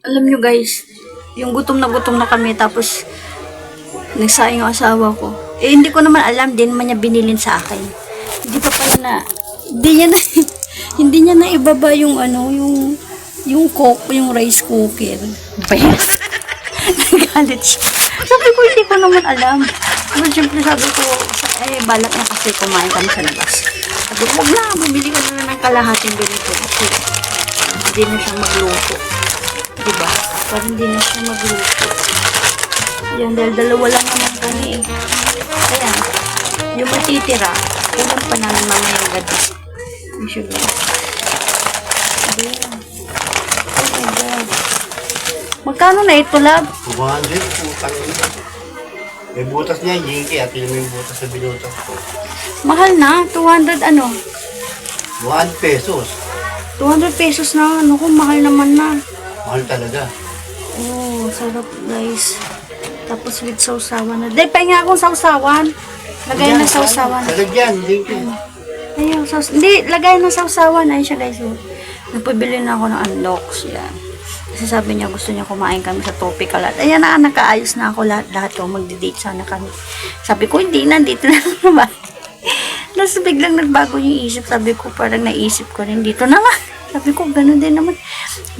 Alam nyo guys, yung gutom na gutom na kami tapos nagsaing yung asawa ko. Eh hindi ko naman alam din man niya binilin sa akin. Hindi pa pala na hindi niya na hindi niya na ibaba yung ano, yung yung cook, yung rice cooker. Bayas. Nagalit siya. Sabi ko, hindi ko naman alam. Pero syempre sabi ko, eh, balak na kasi kumain kami sa labas. Sabi ko, huwag na, bumili ka na lang ng kalahating ganito. Kasi hindi na siya magluto. Diba? Parang hindi na siya magluto. Yan, dahil dalawa lang naman kami eh. Ayan. Yung matitira, ulam pa namin mamayang gabi. Yung sugar. Ayan. Oh my God. Magkano na ito, love? 200, putang ina. May butas niya, Jinky. At yun yung butas na binutas ko. Mahal na. 200 ano? 1 pesos. 200 pesos na. Ano kung mahal naman na. Mahal talaga. Oh, sarap guys. Tapos with sausawan na. Dahil pahinga akong sausawan. Lagay na sausawan. Talagyan, Jinky. Ayun, saus hindi, lagay ng sausawan. Ayun siya guys. Oh. Nagpabili na ako ng unlocks. Yan. Kasi sabi niya gusto niya kumain kami sa tropical at ayan na, nakaayos na ako lahat. Lahat ko magdi-date sana kami. Sabi ko, hindi na, dito na naman. Tapos biglang nagbago yung isip. Sabi ko, parang naisip ko rin dito na nga. Sabi ko, ganun din naman.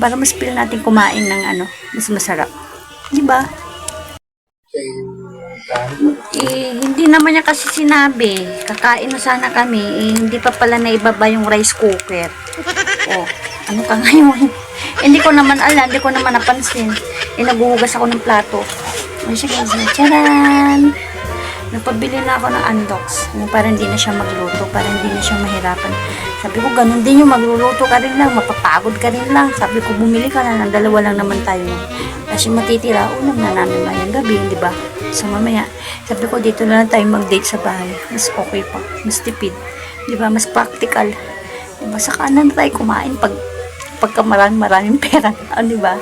Para mas feel natin kumain ng ano, mas masarap. Di ba? Eh, hindi naman niya kasi sinabi. Kakain na sana kami. Eh, hindi pa pala naibaba yung rice cooker. Oh, ano ka ngayon? hindi ko naman alam. Hindi ko naman napansin. Eh, naghuhugas ako ng plato. Ay, siya guys. Charan! Nagpabili na ako ng. Yung para hindi na siya magluto. Para hindi na siya mahirapan. Sabi ko, ganun din yung magluluto ka rin lang. Mapapagod ka rin lang. Sabi ko, bumili ka na ng dalawa lang naman tayo. Kasi matitira, ulam na namin mayang gabi, di ba? So mamaya, sabi ko dito na lang tayo mag-date sa bahay. Mas okay pa. Mas tipid. Di ba? Mas practical. Di ba? Sa kanan na tayo kumain pag pagka maraming maraming pera. Ah, di ba?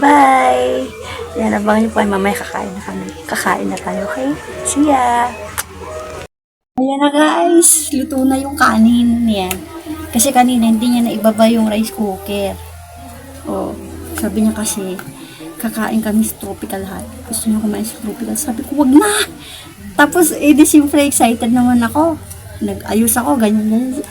Bye! Yan, abangan niyo po ay mamaya kakain na kami. Kakain na tayo, okay? See ya! Ayan na guys, luto na yung kanin. Yan. Kasi kanina hindi niya naibaba yung rice cooker. Oh, sabi niya kasi, kakain kami sa tropical hut. Gusto niya kumain sa tropical. Sabi ko, wag na! Tapos, eh, di siyempre excited naman ako. Nag-ayos ako, ganyan, ganyan.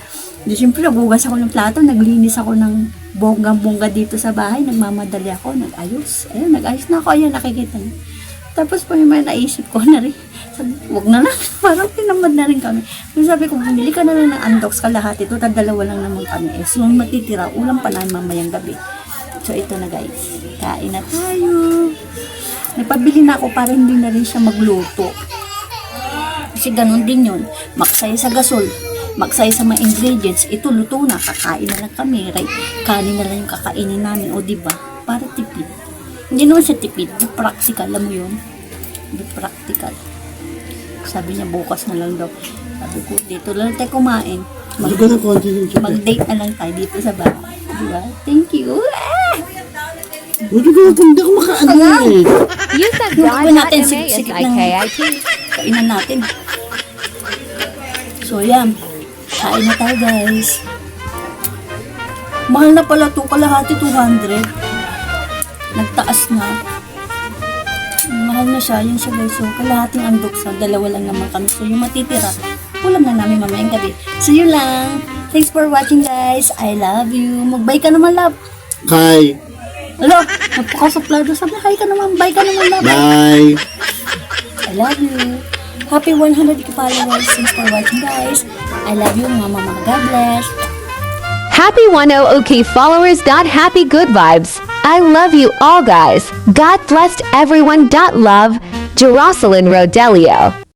Di siyempre, naghugas ako ng plato, naglinis ako ng bonggang-bongga dito sa bahay, nagmamadali ako, nag-ayos. Ayun, nag-ayos na ako, ayun, nakikita niyo. Tapos po mga naisip ko na rin, sabi, wag na lang, parang tinamad na rin kami. Pero sabi ko, bumili ka na lang ng undox kalahati, ito, dalawa lang naman kami. Eh, so, matitira, ulam pa na mamayang gabi. So, ito na guys, kain na tayo. Nagpabili na ako para hindi na rin siya magluto. Kasi ganun din yun, maksay sa gasol, magsay sa mga ingredients, ito luto na, kakain na lang kami, right? Kanin na lang yung kakainin namin, o di ba? Para tipid. Hindi naman siya tipid, di practical, alam mo yun? Di practical. Sabi niya, bukas na lang daw. Sabi ko, dito lang tayo kumain. Mag- mag-date na lang tayo dito sa bahay. Di ba? Thank you. Ah! Hindi ko na hindi ko makaano eh. Use that Gawin natin, dot.ma sig- is sigit ng- IKIT. Kainan natin. So, yan. Kain na tayo, guys. Mahal na pala ito. Kalahati 200. Nagtaas na. Mahal na siya. Yun siya, guys. So, kalahating andok sa dalawa lang naman kami. So, yung matitira, ulam na namin mamayang gabi. So, yun lang. Thanks for watching, guys. I love you. Mag-bye ka naman, love. Hi. Alo, nagpakasuplado. Sabi, hi ka naman. Bye ka naman, love. Bye. I love you. Happy 100 followers. Thanks for watching, guys. I love you, mama, mama. God bless. Happy 10OK followers. Dot happy good vibes. I love you all, guys. God blessed everyone. Love. Jerusalem Rodelio.